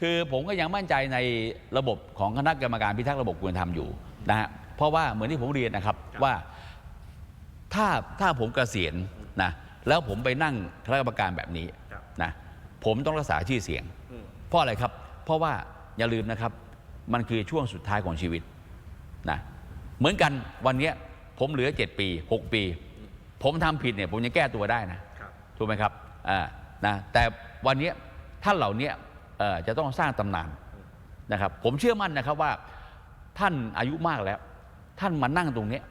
คือผมก็ยังมั่นใจในระบบของคณะกรรมการพิทักษ์ระบบคุณธรรมอยู่นะฮะเพราะว่าเหมือนที่ผมเรียนนะครับครับว่าถ้าถ้าผมเกษียณนะแล้วผมไปนั่งคณะกรรมการแบบนี้ครับนะผมต้องรักษาชื่อเสียงอืมเพราะอะไรครับ เพราะว่าอย่าลืมนะครับมันคือช่วงสุดท้ายของชีวิตนะเหมือนกันวันเนี้ยผมเหลือ 7 ปี 6 ปี ผมทำผิดเนี่ยผมยังแก้ตัวได้นะครับถูกไหมครับอ่านะแต่วันเนี้ยท่านเหล่าเนี้ยเอ่อ จะต้องสร้างตำนานนะครับผมเชื่อมั่นนะครับว่าท่านอายุมากแล้ว ท่านมานั่งตรงเนี้ย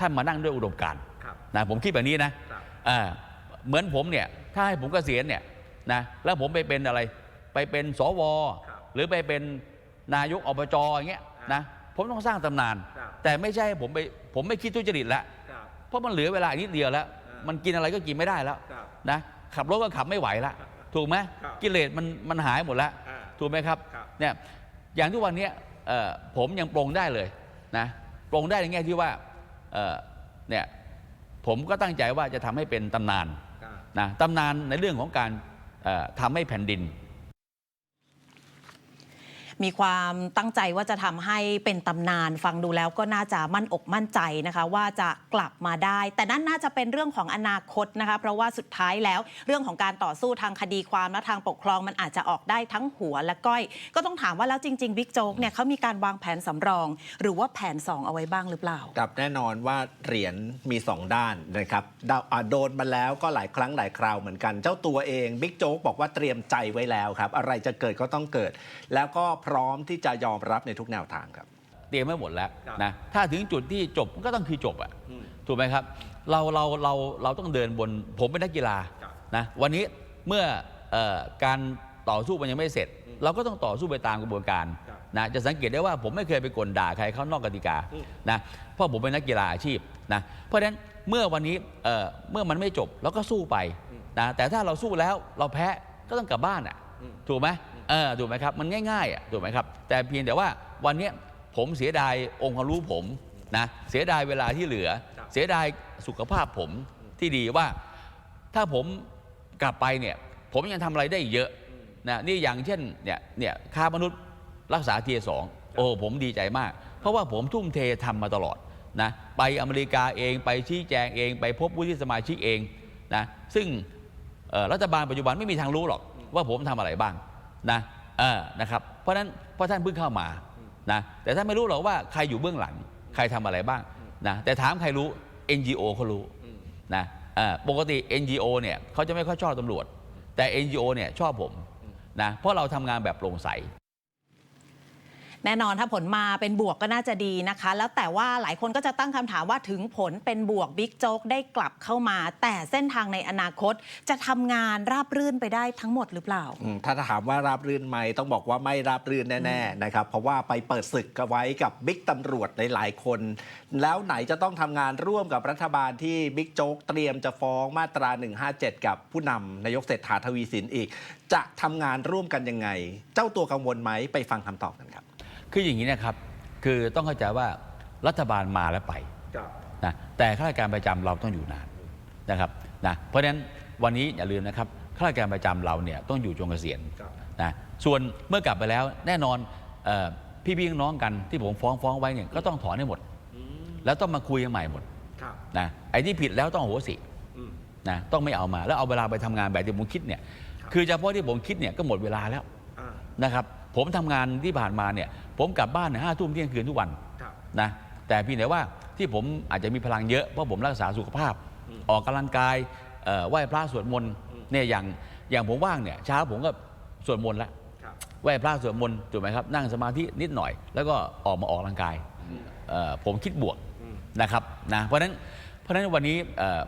ท่านมานั่งด้วยอุดมการณ์ครับนะผมคิดแบบนี้นะครับอ่าเหมือนผมเนี่ยถ้าให้ผมเกษียณเนี่ยนะแล้วผมไปเป็นอะไร ไปเป็นสวครับหรือไปเป็นนายกอบจอย่างเงี้ยนะผมต้องสร้างตำนานครับแต่ไม่ใช่ผมไปผมไม่คิดทุจริตแล้วครับเพราะมันเหลือเวลาอีกนิดเดียวแล้วอ่ามัมันกินอะไรก็กินไม่ได้แล้วครับนะขับรถก็ขับไม่ไหวละ ถูกไหมครับกิเลสมันมันหายหมดแล้ว อ่าถูกไหมครับครับ เนี่ยอย่างทุกวันเนี้ยเอ่อผมยังปรงได้เลยนะปรงได้ในแง่ที่ว่าเอ่อเนี่ยผมก็ตั้งใจว่าจะทำให้เป็นตำนานครับนะตำนานในเรื่องของการเอ่อทำให้แผ่นดิน มีความตั้งใจว่าจะทำให้เป็นตำนานฟังดูแล้วก็น่าจะมั่นอกมั่นใจนะคะ ว่าจะกลับมาได้ แต่นั่นน่าจะเป็นเรื่องของอนาคตนะคะ เพราะว่าสุดท้ายแล้วเรื่องของการต่อสู้ทางคดีความและทางปกครองมันอาจจะออกได้ทั้งหัวและก้อย ก็ต้องถามว่าแล้วจริงๆบิ๊กโจ๊กเนี่ยเขามีการวางแผนสำรอง หรือว่าแผน 2 เอาไว้บ้างหรือเปล่ากับแน่นอนว่าเหรียญมี 2 ด้านนะครับดาโดนมาแล้วก็หลายครั้งหลายคราวเหมือนกันเจ้าตัวเองบิ๊กโจ๊กบอกว่าเตรียมใจไว้แล้วครับอะไรจะเกิดก็ต้องเกิด แล้วก็พร้อมที่จะยอมรับในทุกแนวทางครับ เตรียมไว้หมดแล้วครับนะถ้าถึงจุดที่จบมันก็ต้องคือจบอะอืมถูกไหมครับ เราเราเราเราต้องเดินบนผมเป็นนักกีฬาครับนะวันนี้เมื่อเออการต่อสู้มันยังไม่เสร็จอืมเราก็ต้องต่อสู้ไปตามกระบวนการครับนะจะสังเกตได้ว่าผมไม่เคยไปกลด่าใครเขานอกกติกาอืมนะเพราะผมเป็นนักกีฬาอาชีพนะเพราะฉะนั้นเมื่อวันนี้เอ่อเมื่อมันไม่จบเราก็สู้ไปนะแต่ถ้าเราสู้แล้วเราแพ้ก็ต้องกลับบ้านอะอืมถูกไหม เออถูกไหมครับ มันง่ายๆอะถูกไหมครับ แต่เพียงแต่ว่าวันเนี้ยผมเสียดายองค์ความรู้ผมนะเสียดายเวลาที่เหลือครับเสียดายสุขภาพผมที่ดีว่า ถ้าผมกลับไปเนี่ย ผมยังทำอะไรได้อีกเยอะนะนี่อย่างเช่นเนี่ยเนี่ยค้ามนุษย์รักษาเทียสองโอ้ผมดีใจมาก เพราะว่าผมทุ่มเททำมาตลอดนะไปอเมริกาเองไปชี้แจงเอง ไปพบผู้ที่สมาชิกเองนะซึ่งเอ่อรัฐบาลปัจจุบันไม่มีทางรู้หรอกว่าผมทำอะไรบ้าง นะเออนะครับ เพราะฉะนั้นเพราะท่านเพิ่งเข้ามานะแต่ท่านไม่รู้หรอกว่าใครอยู่เบื้องหลัง ใครทำอะไรบ้างนะแต่ถามใครรู้ NGO เขารู้นะอ่อปกติ NGO เนี่ยเขาจะไม่ค่อยชอบตำรวจ แต่ NGO เนี่ยชอบผมนะเพราะเราทำงานแบบโปร่งใส แน่นอนถ้าผลมาเป็นบวกก็น่าจะดีนะคะ แล้วแต่ว่าหลายคนก็จะตั้งคำถามว่าถึงผลเป็นบวกบิ๊กโจ๊กได้กลับเข้ามา แต่เส้นทางในอนาคตจะทำงานราบรื่นไปได้ทั้งหมดหรือเปล่า ถ้าถามว่าราบรื่นไหมต้องบอกว่าไม่ราบรื่นแน่ๆนะครับเพราะว่าไปเปิดศึกกันไว้กับบิ๊กตำรวจหลายๆคน แล้วไหนจะต้องทำงานร่วมกับรัฐบาลที่บิ๊กโจ๊กเตรียมจะฟ้องมาตรา 157 กับผู้นำนายกเศรษฐาทวีสินอีก จะทำงานร่วมกันยังไง เจ้าตัวกังวลไหมไปฟังคำตอบกันครับ คืออย่างนี้นะครับ คือต้องเข้าใจว่ารัฐบาลมาแล้วไปครับนะแต่ข้าราชการประจำเราต้องอยู่นานนะครับนะเพราะฉะนั้นวันนี้อย่าลืมนะครับข้าราชการประจำเราเนี่ยต้องอยู่จนเกษียณครับนะส่วนเมื่อกลับไปแล้วแน่นอนเออพี่ๆน้องๆกันที่ผมฟ้องฟ้องไว้เนี่ยก็ต้องถอนให้หมดอืมแล้วต้องมาคุยกันใหม่หมดครับนะไอ้ที่ผิดแล้วต้องโหสิอืมนะต้องไม่เอามาแล้วเอาเวลาไปทำงานแบบที่ผมคิดเนี่ยครับคือเฉพาะที่ผมคิดเนี่ยก็หมดเวลาแล้วอ่านะครับ ผมทำงานที่ผ่านมาเนี่ยผมกลับบ้านเนี่ยห้าทุ่มเที่ยงคืนทุกวันครับนะแต่เพียงแต่ว่าที่ผมอาจจะมีพลังเยอะเพราะผมรักษาสุขภาพอืมออกกำลังกายเอ่อไหว้พระสวดมนต์อืมเนี่ยอย่างอย่างผมว่างเนี่ยเช้าผมก็สวดมนต์ละครับไหว้พระสวดมนต์ถูกไหมครับนั่งสมาธินิดหน่อย แล้วก็ออกมาออกกำลังกายเอ่อผมคิดบวกอืมนะครับนะเพราะฉะนั้นเพราะฉะนั้นวันนี้เอ่อ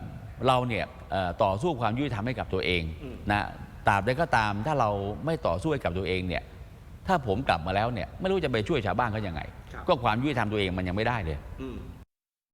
เราเนี่ยเอ่อต่อสู้ความยุติธรรมให้กับตัวเองอืมนะตราบใดก็ตามถ้าเราไม่ต่อสู้ให้กับตัวเองเนี่ย ถ้าผมกลับมาแล้วเนี่ยไม่รู้จะไปช่วยชาวบ้านเขายังไงครับก็ความยุติธรรมตัวเองมันยังไม่ได้เลยอืม